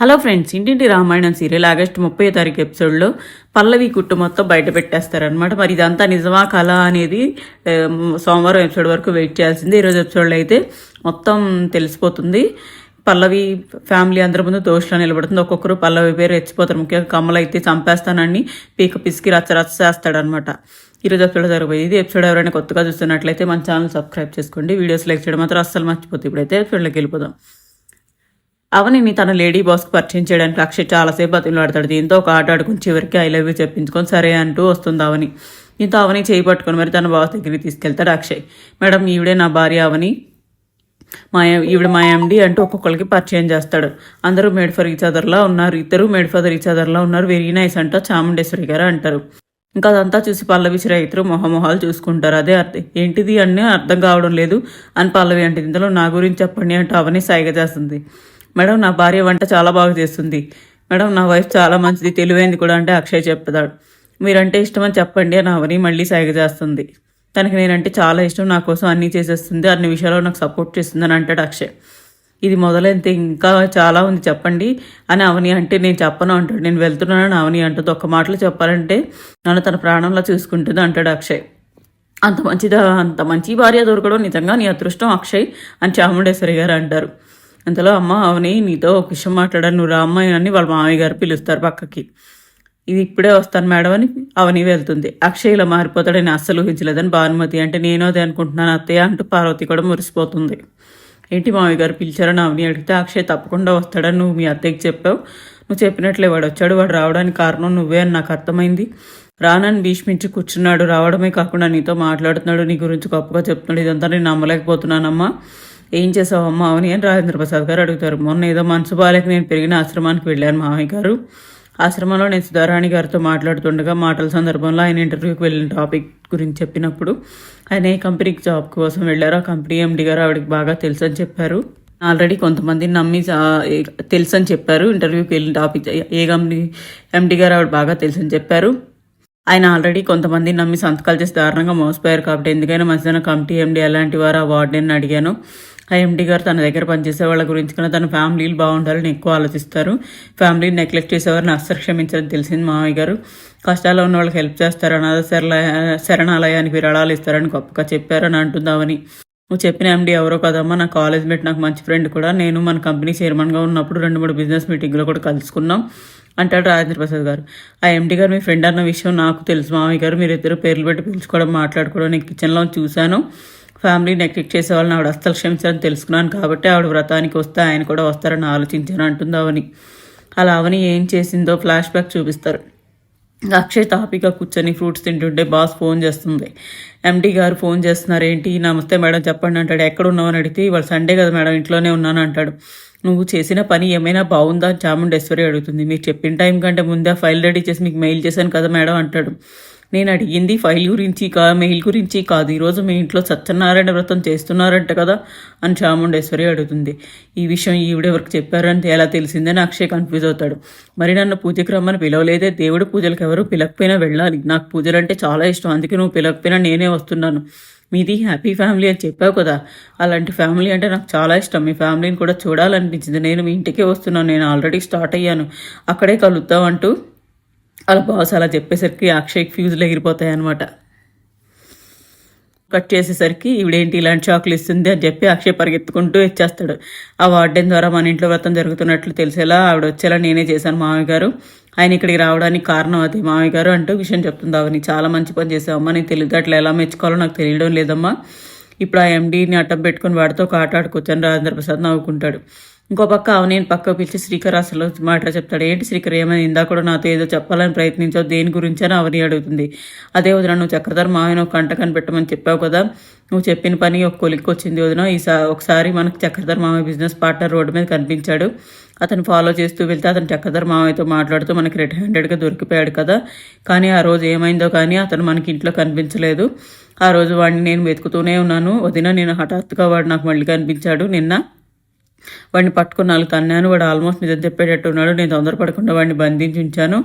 Hello friends ఇంటింటి Ramayanam serial August ముప్పై తారీఖు ఎపిసోడ్లో పల్లవి కుట్టు మొత్తం బయట పెట్టేస్తారనమాట మరి ఇదంతా నిజమా కళ అనేది సోమవారం ఎపిసోడ్ వరకు వెయిట్ చేయాల్సింది. ఈరోజు ఎపిసోడ్లో అయితే మొత్తం తెలిసిపోతుంది. పల్లవి ఫ్యామిలీ అందరి ముందు దోషంలో నిలబడుతుంది. ఒక్కొక్కరు పల్లవి పేరు రెచ్చిపోతారు. ముఖ్యంగా కమల అయితే చంపేస్తానని పీక పిసికి రచ్చ రచ్చ చేస్తాడనమాట ఈరోజు ఎపిసోడ్ జరగబోయేది ఇది. ఎపిసోడ్ ఎవరైనా కొత్తగా చూస్తున్నట్లయితే మన ఛానల్ సబ్స్క్రైబ్ చేసుకోండి. వీడియోస్ లైక్ చేయడం మాత్రం అస్సలు మర్చిపోతుంది ఇప్పుడైతే ఎపిసోడ్లోకి వెళ్ళిపోదాం. అవనిని తన లేడీ బాస్కి పరిచయం చేయడానికి అక్షయ్ చాలాసేపు బతిమలాడతాడు. దీంతో ఒక ఆట ఆడుకుని చివరికి ఐ లవ్ యూ చెప్పించుకొని సరే అంటూ వస్తుంది అవని. దీంతో అవని చేయి పట్టుకొని మరి తన బాస్ దగ్గరికి తీసుకెళ్తాడు అక్షయ్. మేడం ఈవిడే నా భార్య అవని. మా ఈవిడ మా ఎండి అంటూ ఒక్కొక్కరికి పరిచయం చేస్తాడు. అందరూ మేడ్ ఫర్ ఈచ్ అదర్లా ఉన్నారు. ఇద్దరు మేడ్ ఫర్ ఈచ్ అదర్లా ఉన్నారు. వెరీ నైస్ అంట చాముండేశ్వరి గారు అంటారు. ఇంకా అదంతా చూసి పల్లవి రైతులు మొహమొహాలు చూసుకుంటారు. అదే అర్థం ఏంటిది అని అర్థం కావడం లేదు. అని పల్లవి అంటే ఇందులో నా గురించి చెప్పండి అంటూ అవని సైగ చేస్తుంది. మేడం నా భార్య వంట చాలా బాగా చేస్తుంది. మేడం నా వైఫ్ చాలా మంచిది. తెలివైంది కూడా అంటే అక్షయ్ చెప్తాడు. మీరంటే ఇష్టమని చెప్పండి అని అవని మళ్ళీ సైగ చేస్తుంది. తనకి నేనంటే చాలా ఇష్టం. నా కోసం అన్నీ చేసేస్తుంది. అన్ని విషయాల్లో నాకు సపోర్ట్ చేస్తుంది అని అంటాడు అక్షయ్. ఇది మొదలైతే ఇంకా చాలా ఉంది చెప్పండి అని అవని అంటే నేను చెప్పను అంటాడు. నేను వెళ్తున్నానని అవని అంటుంది. ఒక్క మాటలు చెప్పాలంటే నన్ను తన ప్రాణంలో చూసుకుంటుంది అంటాడు అక్షయ్. అంత మంచిదా? అంత మంచి భార్య దొరకడం నిజంగా నీ అదృష్టం అక్షయ్ అని చాముండేశ్వరి గారు అంటారు. అంతలో అమ్మ అవని నీతో ఒక విషయం మాట్లాడాను నువ్వు రా అమ్మాయి అని వాళ్ళ మామయ్య గారు పిలుస్తారు పక్కకి. ఇది ఇప్పుడే వస్తాను మేడం అని అవని వెళ్తుంది. అక్షయ్ ఇలా మారిపోతాడని అస్సలు ఊహించలేదని భానుమతి అంటే నేను అదే అనుకుంటున్నాను అత్తయ్య అంటూ పార్వతి కూడా మురిసిపోతుంది. ఏంటి మామయ్య గారు పిలిచారని అవని అడిగితే అక్షయ్ తప్పకుండా వస్తాడని నువ్వు మీ అత్తయ్యకి చెప్పావు. నువ్వు చెప్పినట్లే వాడు వచ్చాడు. వాడు రావడానికి కారణం నువ్వే అని నాకు అర్థమైంది. రానని భీష్మించి కూర్చున్నాడు. రావడమే కాకుండా నీతో మాట్లాడుతున్నాడు. నీ గురించి గొప్పగా చెప్తున్నాడు. ఇదంతా నేను నమ్మలేకపోతున్నానమ్మా. ఏం చేసావమ్మా అవని అని రాజేంద్ర ప్రసాద్ గారు అడుగుతారు. మొన్న ఏదో మనసు బాలేక నేను పెరిగిన ఆశ్రమానికి వెళ్ళాను మామయ్య గారు. ఆశ్రమంలో నేను సుధారాణి గారితో మాట్లాడుతుండగా మాటల సందర్భంలో ఆయన ఇంటర్వ్యూకి వెళ్ళిన టాపిక్ గురించి చెప్పినప్పుడు ఆయన ఏ కంపెనీకి జాబ్ కోసం వెళ్ళారో ఆ కంపెనీ ఎండి గారు ఆవిడకి బాగా తెలుసు అని చెప్పారు. ఆల్రెడీ కొంతమందిని నమ్మి తెలుసు అని చెప్పారు. ఇంటర్వ్యూకి వెళ్ళిన టాపిక్ ఏ కంపెనీ ఎండి గారు ఆవిడ బాగా తెలుసు అని చెప్పారు. ఆయన ఆల్రెడీ కొంతమంది నమ్మి సంతకాలు చేసి దారుణంగా మోసపోయారు కాబట్టి ఎందుకైనా మధ్యాహ్నం కమిటీ ఎండి ఎలాంటి వారు ఆ వార్డెన్ అడిగాను. ఆ ఎండి గారు తన దగ్గర పనిచేసే వాళ్ళ గురించి కన్నా తన ఫ్యామిలీలు బాగుండాలని ఎక్కువ ఆలోచిస్తారు. ఫ్యామిలీని నెగ్లెక్ట్ చేసేవారిని అస్సలు క్షమించాలని తెలిసింది మామయ్య గారు. కష్టాల్లో ఉన్న వాళ్ళకి హెల్ప్ చేస్తారు అనాథ శరణాలయానికి విరాళాలు ఇస్తారని గొప్పగా చెప్పారని అంటుందామని. నువ్వు చెప్పిన ఎండి ఎవరో కదమ్మా నా కాలేజ్ మేట్ నాకు మంచి ఫ్రెండ్ కూడా. నేను మన కంపెనీ చైర్మన్గా ఉన్నప్పుడు రెండు మూడు బిజినెస్ మీటింగ్లో కూడా కలుసుకున్నాం అంటాడు రాజేంద్ర ప్రసాద్ గారు. ఆ ఎండి గారు మీ ఫ్రెండ్ అన్న విషయం నాకు తెలుసు మామయ్య గారు. మీరిద్దరు పేర్లు పెట్టి పిలుచుకోవడం మాట్లాడుకోవడం నేను కిచెన్లో చూశాను. ఫ్యామిలీ నెగ్లెక్ట్ చేసే వాళ్ళని ఆవిడ అస్సలు క్షమించాలని తెలుసుకున్నాను కాబట్టి ఆవిడ వ్రతానికి వస్తే ఆయన కూడా వస్తారని ఆలోచించాను అంటుంది అవని. అలా అవని ఏం చేసిందో ఫ్లాష్ బ్యాక్ చూపిస్తారు. అక్షయ్ తాపిగా కూర్చొని ఫ్రూట్స్ తింటుంటే బాస్ ఫోన్ చేస్తుంది. ఎండీ గారు ఫోన్ చేస్తున్నారు ఏంటి నమస్తే మేడం చెప్పండి అంటాడు. ఎక్కడ ఉన్నావని అడిగితే ఇవాళ సండే కదా మేడం ఇంట్లోనే ఉన్నాను అంటాడు. నువ్వు చేసిన పని ఏమైనా బాగుందా అని చాముండేశ్వరి అడుగుతుంది. మీరు చెప్పిన టైం కంటే ముందే ఫైల్ రెడీ చేసి మీకు మెయిల్ చేశాను కదా మేడం అంటాడు. నేను అడిగింది ఫైల్ గురించి కా మెయిల్ గురించి కాదు. ఈరోజు మీ ఇంట్లో సత్యనారాయణ వ్రతం చేస్తున్నారంట కదా అని చాముండేశ్వరి అడుగుతుంది. ఈ విషయం ఈవిడెవరికి చెప్పారని ఎలా తెలిసిందని అక్షయ్ కన్ఫ్యూజ్ అవుతాడు. మరి నన్ను పూజకి రమ్మని పిలవలేదే. దేవుడి పూజలకు ఎవరు పిలకపోయినా వెళ్ళాలి. నాకు పూజలు అంటే చాలా ఇష్టం. అందుకే నువ్వు పిలకపోయినా నేనే వస్తున్నాను. మీది హ్యాపీ ఫ్యామిలీ అని చెప్పావు కదా. అలాంటి ఫ్యామిలీ అంటే నాకు చాలా ఇష్టం. మీ ఫ్యామిలీని కూడా చూడాలనిపించింది. నేను మీ ఇంటికే వస్తున్నాను. నేను ఆల్రెడీ స్టార్ట్ అయ్యాను. అక్కడే కలుద్దాం అంటూ అలా బాస్ అలా చెప్పేసరికి అక్షయ్కి ఫ్యూజ్లు ఎగిరిపోతాయి అనమాట కట్ చేసేసరికి ఈవిడేంటి ఇలాంటి షాక్లు ఇస్తుంది? అని చెప్పి అక్షయ్ పరిగెత్తుకుంటూ ఇచ్చేస్తాడు ఆ వార్డెన్ ద్వారా మన ఇంట్లో వ్రతం జరుగుతున్నట్లు తెలిసేలా ఆవిడ వచ్చేలా నేనే చేశాను మామయ్య గారు. ఆయన ఇక్కడికి రావడానికి కారణం అది. మామయ్య గారు అంటూ విషయం చెప్తుంది. అవని చాలా మంచి పని చేసావమ్మా. నీకు తెలియదు ఎలా మెచ్చుకోవాలో నాకు తెలియడం లేదమ్మా. ఇప్పుడు ఆ ఎండీని అడ్డం పెట్టుకుని వాడితో ఒక ఆట ఆడుకొచ్చాను రాజేంద్ర ప్రసాద్ నవ్వుకుంటాడు. ఇంకో పక్క అవనేని పక్క పిలిచి శ్రీకర్ అసలు మాట చెప్తాడు. ఏంటి శ్రీకర్ ఏమైనా ఇందా కూడా నాతో ఏదో చెప్పాలని ప్రయత్నించావు. దేని గురించి అని అవని అడుగుతుంది. అదే వదిన నువ్వు చక్రధర మాయన ఒక కంట కనిపెట్టమని చెప్పావు కదా. నువ్వు చెప్పిన పని ఒక కొలిక్కి వచ్చింది వదిన. ఈసారి ఒకసారి మనకు చక్రధర మామయ్య బిజినెస్ పార్ట్నర్ రోడ్డు మీద కనిపించాడు. అతను ఫాలో చేస్తూ వెళ్తే అతను చక్రధర మామయ్యతో మాట్లాడుతూ మనకి రెడ్ హ్యాండెడ్గా దొరికిపోయాడు కదా. కానీ ఆ రోజు ఏమైందో కానీ అతను మనకి ఇంట్లో కనిపించలేదు. ఆ రోజు వాడిని నేను వెతుకుతూనే ఉన్నాను. వదిన నేను హఠాత్తుగా వాడు నాకు మళ్ళీ కనిపించాడు నిన్న. వాడిని పట్టుకుని నాలుగు తన్నాను వాడు ఆల్మోస్ట్ నిజం చెప్పేటట్టు ఉన్నాడు. నేను తొందరపడకుండా వాడిని బంధించి ఉంచాను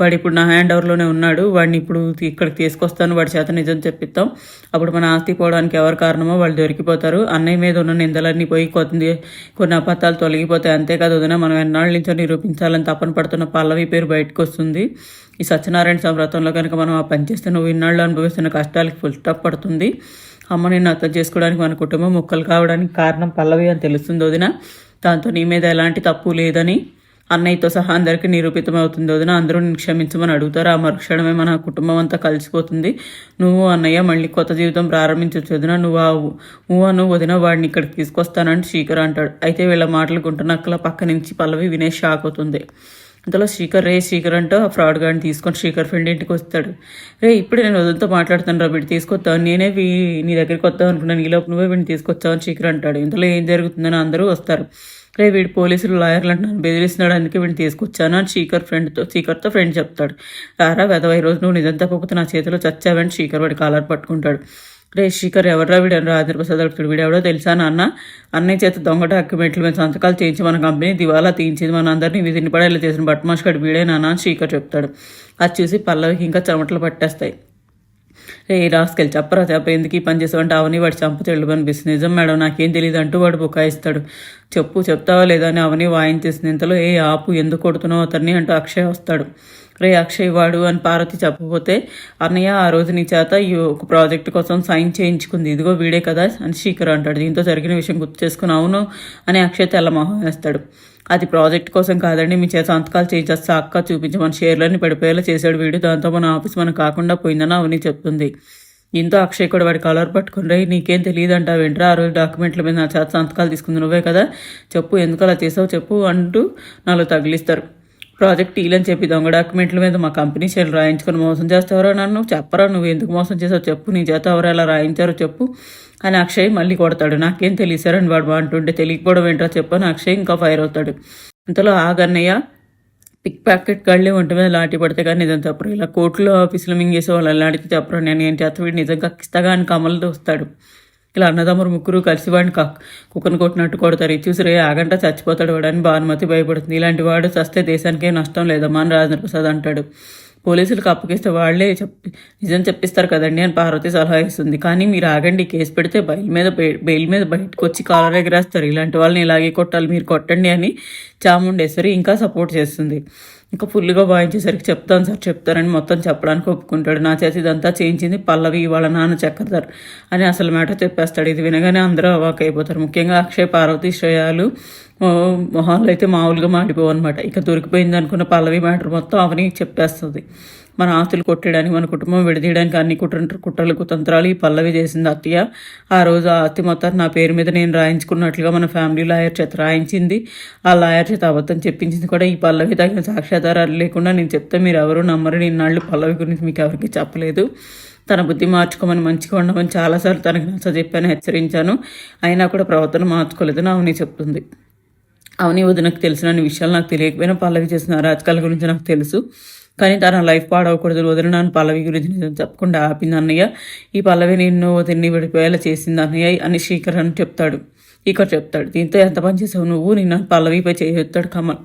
వాడు ఇప్పుడు నా హ్యాండ్ ఓవర్లోనే ఉన్నాడు. వాడిని ఇప్పుడు ఇక్కడికి తీసుకొస్తాను. వాడి చేత నిజం చెప్పిస్తాం. అప్పుడు మన ఆస్తి పోవడానికి ఎవరు కారణమో వాళ్ళు దొరికిపోతారు. అన్నయ్య మీద ఉన్న నిందలన్నీ పోయి కొద్ది కొన్ని అబద్ధాలు తొలగిపోతాయి. అంతేకాదు వదిన మనం ఎన్నాళ్ళ నుంచో నిరూపించాలని తపన పడుతున్న పల్లవి పేరు బయటకు వస్తుంది ఈ సత్యనారాయణ సంవ్రతంలో కనుక మనం ఆ పనిచేస్తే నువ్వు ఇన్నాళ్ళు అనుభవిస్తున్న కష్టాలకి ఫుల్ స్టాప్ పడుతుంది. అమ్మ నేను అర్థం చేసుకోవడానికి మన కుటుంబం ముక్కలు కావడానికి కారణం పల్లవి అని తెలుస్తుంది వదిన. దాంతో నీ మీద ఎలాంటి తప్పు లేదని అన్నయ్యతో సహా అందరికీ నిరూపితం అవుతుంది వదిన. అందరూ నేను క్షమించమని అడుగుతారు. ఆ మరుక్షణమే మన కుటుంబం అంతా కలిసిపోతుంది. నువ్వు అన్నయ్య మళ్ళీ కొత్త జీవితం ప్రారంభించవచ్చు వదిన. నువ్వు ఆ నువ్వు వదిన వాడిని ఇక్కడికి తీసుకొస్తానని శీకర్ అంటాడు. అయితే వీళ్ళ మాటలు గుంటనక్కల పక్క నుంచి పల్లవి వినేష్ షాక్ అవుతుంది. అంతలో శ్రీకర్ రే శ్రీకర్ అంటూ ఆ ఫ్రాడ్ గాడిని తీసుకొని శ్రీకర్ ఫ్రెండ్ ఇంటికి వస్తాడు. రే ఇప్పుడు నేను వదంతో మాట్లాడుతాను రా వీడు తీసుకొస్తాను నేనే వీ నీ దగ్గరికి వద్దాం అనుకున్నాను ఈలోపు నువ్వే వీడిని తీసుకొచ్చావు శ్రీకర్ అంటాడు. ఇంతలో ఏం జరుగుతుందని అందరూ వస్తారు. రే వీడు పోలీసులు లాయర్లు అంటే నన్ను బెదిరిస్తున్నాడు అందుకే వీడిని తీసుకొచ్చాను అని శీకర్ ఫ్రెండ్తో శీకర్తో ఫ్రెండ్ చెప్తాడు. రారా వెదవై రోజు నువ్వు నిజం తప్పకపోతే నా చేతిలో చచ్చావని శీకర్ వాడి కాలర్ పట్టుకుంటాడు. రే శీకర్ ఎవర్రా వీడు? అని రాజేంద్ర ప్రసాద్ అడుగుతాడు. వీడు ఎవడో తెలుసా నాన్న? అన్నయ్య చేత దొంగ డాక్యుమెంట్లు మీద సంతకాలు చేయించి మన కంపెనీ దివాలా తీయించింది మన అందరినీ విధిని పడేలా చేసిన బట్టమాషకాడు వీడే నాన్న అని చెప్తాడు. అది చూసి పల్లవికి ఇంకా చెమటలు పట్టేస్తాయి. రే రాసుకెళ్ళి చెప్పరా చెప్ప ఎందుకు ఈ పని చేసావంటే అవని వాడు చంప చెల్లు అనిపిస్తుంది నిజం మేడం నాకేం తెలియదు అంటూ వాడు బుకాయిస్తాడు. చెప్పు చెప్తావా లేదా అని అవని వాయించేసింది. ఇంతలో ఏ ఆపు ఎందుకు కొడుతున్నావు అతన్ని అంటూ అక్షయ్ వస్తాడు. రే అక్షయ్ వాడు అని పార్వతి చెప్పబోతే అన్నయ్య ఆ రోజు నీ చేత ఈ ఒక ప్రాజెక్ట్ కోసం సైన్ చేయించుకుంది. ఇదిగో వీడే కదా అని శీకర్ అంటాడు. దీంతో జరిగిన విషయం గుర్తు చేసుకుని అవును అని అక్షయ్ తెల్లమోహం వేస్తాడు. అది ప్రాజెక్ట్ కోసం కాదండి మీ చేత సంతకాలు చేయించేస్తా అక్క చూపించి మన షేర్లన్నీ పడిపోయేలా చేశాడు వీడు. దాంతో మన ఆఫీస్ మనం కాకుండా పోయిందని అవని చెప్తుంది. ఇంతో అక్షయ్ కూడా వాడి కలర్ పట్టుకుని రే నీకేం తెలియదు అంటావేంట్రా ఆ రోజు డాక్యుమెంట్ల మీద నా చేత సంతకాలు తీసుకుంది నువ్వే కదా? చెప్పు ఎందుకు అలా చేసావు చెప్పు అంటూ నాలో తగిలిస్తారు. ప్రాజెక్ట్ డీల్ చెప్పి దొంగ డాక్యుమెంట్ల మీద మా కంపెనీ షేర్లు రాయించుకొని మోసం చేస్తావరా నన్ను? చెప్పరా నువ్వు ఎందుకు మోసం చేసావు చెప్పు నీ చేత ఎవరు ఎలా రాయించారో చెప్పు అని అక్షయ్ మళ్ళీ కొడతాడు. నాకేం తెలియసారని వాడు అంటుంటే తెలియకపోవడం ఏంట్రా చెప్పని అక్షయ్ ఇంకా ఫైర్ అవుతాడు. అంతలో ఆగన్నయ్య పిక్ ప్యాకెట్ కళ్ళే ఒంటి మీద లాంటి పడితే కానీ నిజం చెప్పరు. ఇలా కోర్టులో ఆఫీసులు మింగేసే వాళ్ళు అలాంటికి చెప్పరు. నేను ఏం అత్త వీడు నిజంగా ఇస్తాగా అని కమలతో వస్తాడు. ఇలా అన్నదమ్మురు ముగ్గురు కలిసి వాడిని కుక్కను కొట్టినట్టు కొడతారు. ఇది చూసి రే ఆగంట చచ్చిపోతాడు వాడని అని భానుమతి భయపడుతుంది. ఇలాంటి వాడు చస్తే దేశానికే నష్టం లేదమ్మా అని రాజేంద్ర ప్రసాద్ అంటాడు. పోలీసులకు అప్పగిస్తే వాళ్ళే చెప్పి నిజం చెప్పిస్తారు కదండి అని పార్వతి సలహా ఇస్తుంది. కానీ మీరు ఆగండి కేసు పెడితే బయలు మీద బెయిల్ మీద బయటకు వచ్చి కాలర్ ఎగరేస్తారు. ఇలాంటి వాళ్ళని ఇలాగే కొట్టాలి మీరు కొట్టండి అని చాముండేశ్వరి ఇంకా సపోర్ట్ చేస్తుంది. ఇంకా ఫుల్గా వాయించేసరికి చెప్తాను సార్ చెప్తారని మొత్తం చెప్పడానికి ఒప్పుకుంటాడు. నా చేతి ఇదంతా చేయించింది పల్లవి ఇవాళ నాన్న చెక్కతారు అని అసలు మాట చెప్పేస్తాడు. ఇది వినగానే అందరూ అవాక్ అయిపోతారు ముఖ్యంగా అక్షయ్ పార్వతి శ్రేయాలు మొహాలు అయితే మామూలుగా మాడిపోవు అనమాట ఇక దొరికిపోయింది అనుకున్న పల్లవి మ్యాటర్ మొత్తం అవని చెప్పేస్తుంది. మన ఆస్తులు కొట్టడానికి మన కుటుంబం విడదీయడానికి అన్ని కుట్ర కుట్రలకు తంత్రాలు ఈ పల్లవి చేసింది అత్తయ్య. ఆ రోజు ఆ ఆస్తి మొత్తాన్ని నా పేరు మీద నేను రాయించుకున్నట్లుగా మన ఫ్యామిలీ లాయర్ చేత రాయించింది. ఆ లాయర్ చేత అబద్ధం చెప్పించింది కూడా ఈ పల్లవి తగిన సాక్ష్యాధారాలు లేకుండా నేను చెప్తే మీరు ఎవరు నమ్మరు నిన్నాళ్ళు పల్లవి గురించి మీకు ఎవరికి చెప్పలేదు. తన బుద్ధి మార్చుకోమని మంచిగా ఉండమని చాలాసార్లు తనకి నచ్చ చెప్పాను హెచ్చరించాను. అయినా కూడా ప్రవర్తన మార్చుకోలేదు అవని చెప్తుంది. అవని వదినకు తెలిసిన విషయాలు నాకు తెలియకపోయినా పల్లవి చేసిన రాజకాల గురించి నాకు తెలుసు. కానీ తన లైఫ్ పాడవకూడదు. వదిన నన్ను పల్లవి గురించి నిజం చెప్పకుండా ఆపింది అన్నయ్య. ఈ పల్లవి నిన్ను వదిలిని విడిపోయేలా చేసింది అన్నయ్య అని శ్రీకర్ అని చెప్తాడు. ఇక్కడ చెప్తాడు. దీంతో ఎంత పని చేసావు నువ్వు? నిన్న పల్లవిపై చేయొత్తాడు కమల్.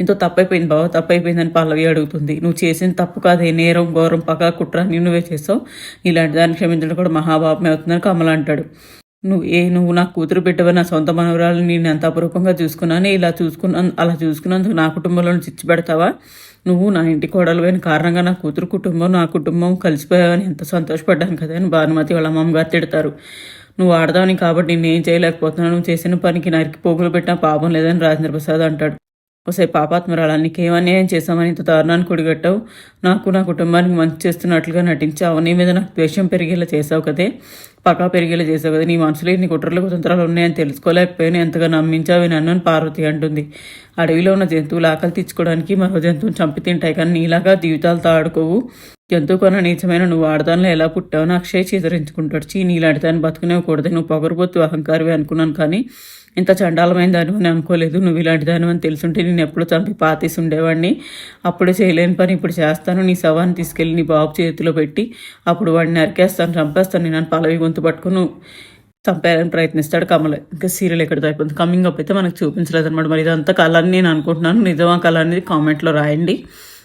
ఇంతో తప్పైపోయింది బావ. తప్పైపోయిందని పల్లవి అడుగుతుంది. నువ్వు చేసిన తప్పు కాదే. నేరం ఘోరం పగ కుట్ర నువ్వే చేసావు. ఇలాంటి దాన్ని క్షమించడం కూడా మహాపాపమే అవుతుందని కమల్ అంటాడు. నువ్వు ఏ నువ్వు నా కూతురు పెట్టవని నా సొంత మనవరాలు నేను ఎంత అపరూపంగా చూసుకున్నాను? ఇలా చూసుకున్న అలా చూసుకున్నందుకు నా కుటుంబంలో చిచ్చి పెడతావా? నువ్వు నా ఇంటి కోడలువైన కారణంగా నా కూతురు కుటుంబం నా కుటుంబం కలిసిపోయావని ఎంత సంతోషపడ్డాను కదా అని భానుమతి వాళ్ళ అమ్మమ్మగారు తిడతారు. నువ్వు ఆడదావని కాబట్టి నేనేం చేయలేకపోతున్నాను. నువ్వు చేసిన పనికి నరికి పోగులు పెట్టినా పాపం లేదని రాజేంద్ర ప్రసాద్ అంటాడు. ఒకసారి పాపాత్మరాలు నీకేమన్యాయం చేశామని ఇంత దారుణాన్ని కొడిగట్టావు నాకు నా కుటుంబానికి మంచి చేస్తున్నట్లుగా నటించావు. నీ మీద నాకు ద్వేషం పెరిగేలా చేసావు కదే. పకా పెరిగేలా చేసావు కదా. నీ మనసులో ఇన్ని కుట్రలు కుతంత్రాలు ఉన్నాయని తెలుసుకోలేకపోయాను. ఎంతగా నమ్మించావు నన్ను పార్వతి అంటుంది. అడవిలో ఉన్న జంతువులు ఆకలి తీర్చుకోవడానికి మరో జంతువుని చంపి తింటాయి కానీ నీలాగా జీవితాలతో ఆడుకోవు. జంతువు నిజమైన నీచమైన నువ్వు ఆడదానిలో ఎలా పుట్టావు నా అక్షయ్ చీదరించుకుంటాడు చీ నీలాంటి దాన్ని బతుకునేవకూడదు నువ్వు పొగరబోతు అహంకారి అనుకున్నాను కానీ ఇంత చండాలమైన దాని అని అనుకోలేదు. నువ్వు ఇలాంటి దాని అని తెలుసుంటే నేను ఎప్పుడు చంపి పాతేసి ఉండేవాడిని అప్పుడు చేయలేని పని ఇప్పుడు చేస్తాను. నీ శవాన్ని తీసుకెళ్ళి నీ బాబు చేతిలో పెట్టి అప్పుడు వాడిని నరికేస్తాను చంపేస్తాను. నేను పలవి గొంతు పట్టుకుని చంపేయాలని ప్రయత్నిస్తాడు కమల్. ఇంకా సీరియల్ ఎక్కడ అయిపోతుంది కమింగ్ అప్ అయితే మనకు చూపించలేదు అనమాట మరి ఇదంతా కళ అని నేను అనుకుంటున్నాను. నిజమా కళ అనేది కామెంట్లో రాయండి.